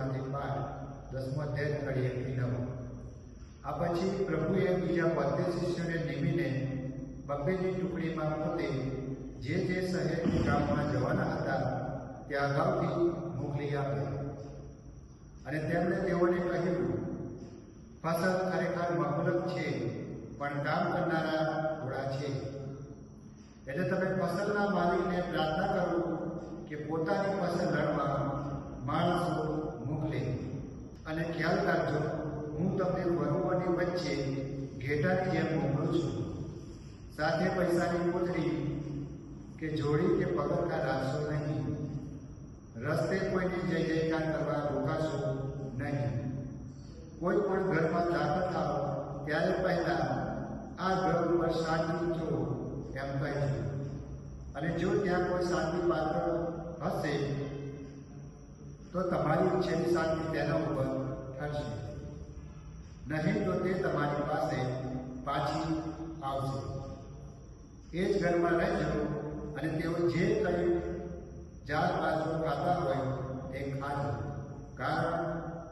માંથી બાર, દસમો અધ્યાય કરી એકથી નવ. આ પછી પ્રભુએ બીજા બોતેર શિષ્યોને નીમીને બબ્બેની ટુકડીમાં પોતે જે જે શહેરની ગામમાં જવાના હતા, તે અગાઉથી મોકલી આપી અને તેમણે તેઓને કહ્યું ફસલ ખરેખર મફલક છે, પણ કામ કરનારા ઘોડા છે. એટલે તમે ફસલના માલિકને પ્રાર્થના કરો કે પોતાની અને ખ્યાલ રાખજો, હું તમને વરુઓની વચ્ચે ઘેટાની જેમ મોકલું છું. સાથે પૈસાની કોથળી કે જોડી કે પગરખા રાખશો નહીં. રસ્તે કોઈની જય જયકાર કરવા રોકાશો નહીં. કોઈ પણ ઘરમાં દાખલ થાવ ત્યારે પહેલા આ ઘર ઉપર શાંતિ જો એમ કહેજો. અને જો ત્યાં કોઈ શાંતિ તો તમારી ઈચ્છેલી શાંતિ તેના ઉપર થશે. નહીં તો તે તમારી પાસે પાછી આવશે. એ જ ઘરમાં રહેજો અને તેઓ જે કહ્યું ચાર બાજુ ખાતા હોય તે ખાજો. કારણ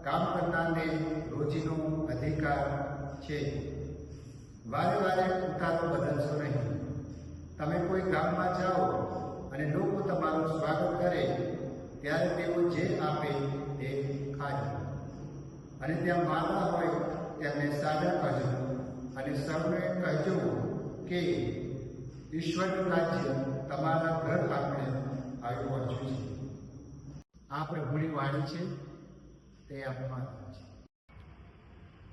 કામ કરનારને રોજીનો અધિકાર છે. વારે વારે ઉતારો બદલશો નહીં. તમે કોઈ ગામમાં જાઓ અને લોકો તમારું સ્વાગત કરે ત્યારે તેઓ જે આપે તે ખાજો. અને ત્યાં માતા હોય તેમને સાદર કરજો અને સૌને કહેજો કે ઈશ્વરનું રાજ્ય તમારા ઘર આપણે આવ્યું પહોંચ્યું છે. આ પ્રભુની વાણી છે. તે આપવા છે.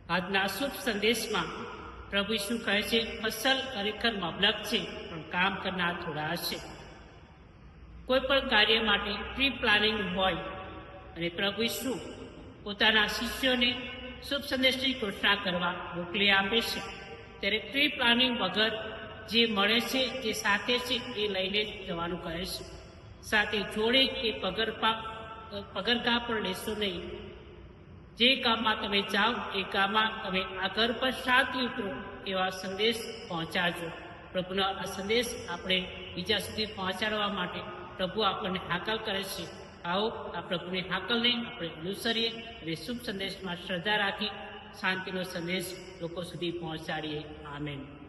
આજના શુભ સંદેશમાં પ્રભુ શું કહે છે, ફસલ ખરેખર મબલક છે, પણ કામ કરનાર થોડા હશે. કોઈ પણ કાર્ય માટે પ્રી પ્લાનિંગ હોય અને પ્રભુ ઈસુ પોતાના શિષ્યોને શુભ સંદેશની ઘોષણા કરવા મોકલી આપે છે. ત્યારે પ્રી પ્લાનિંગ વગર જે મળે છે, જે સાથે છે, એ લઈને જવાનું કહે છે. સાથે જોડે કે પગરપા પગરકા પણ લેશો નહીં. જે કામમાં તમે જાઓ, એ કામમાં તમે આ ઘર પર શાંતિ ઉતરો એવા સંદેશ પહોંચાડજો. પ્રભુનો આ સંદેશ આપણે બીજા સુધી પહોંચાડવા માટે પ્રભુ આપણને હાકલ કરે છે. આવો, આ પ્રભુની હાકલને આપણે અનુસરીએ અને શુભ સંદેશમાં શ્રદ્ધા રાખી શાંતિનો સંદેશ લોકો સુધી પહોંચાડીએ. આમેન.